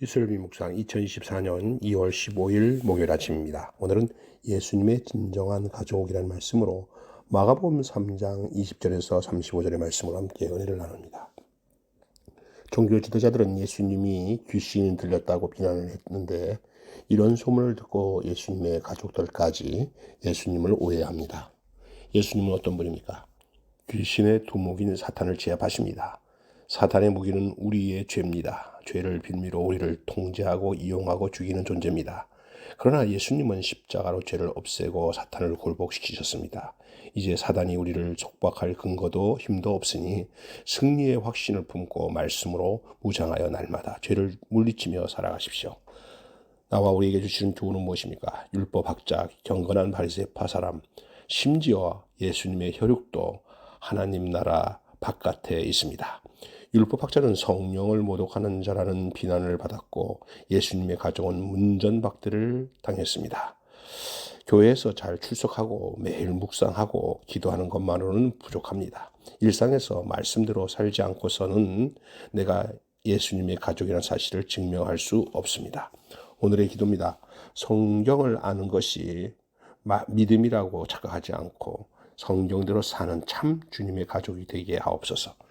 이슬비 묵상 2024년 2월 15일 목요일 아침입니다. 오늘은 예수님의 진정한 가족이라는 말씀으로 마가복음 3장 20절에서 35절의 말씀으로 함께 은혜를 나눕니다. 종교 지도자들은 예수님이 귀신이 들렸다고 비난을 했는데 이런 소문을 듣고 예수님의 가족들까지 예수님을 오해합니다. 예수님은 어떤 분입니까? 귀신의 두목인 사탄을 제압하십니다. 사탄의 무기는 우리의 죄입니다. 죄를 빌미로 우리를 통제하고 이용하고 죽이는 존재입니다. 그러나 예수님은 십자가로 죄를 없애고 사탄을 굴복시키셨습니다. 이제 사단이 우리를 속박할 근거도 힘도 없으니 승리의 확신을 품고 말씀으로 무장하여 날마다 죄를 물리치며 살아가십시오. 나와 우리에게 주시는 교훈은 무엇입니까? 율법학자, 경건한 바리새파 사람, 심지어 예수님의 혈육도 하나님 나라 바깥에 있습니다. 율법학자는 성령을 모독하는 자라는 비난을 받았고 예수님의 가족은 문전박대를 당했습니다. 교회에서 잘 출석하고 매일 묵상하고 기도하는 것만으로는 부족합니다. 일상에서 말씀대로 살지 않고서는 내가 예수님의 가족이라는 사실을 증명할 수 없습니다. 오늘의 기도입니다. 성경을 아는 것이 믿음이라고 착각하지 않고 성경대로 사는 참 주님의 가족이 되게 하옵소서.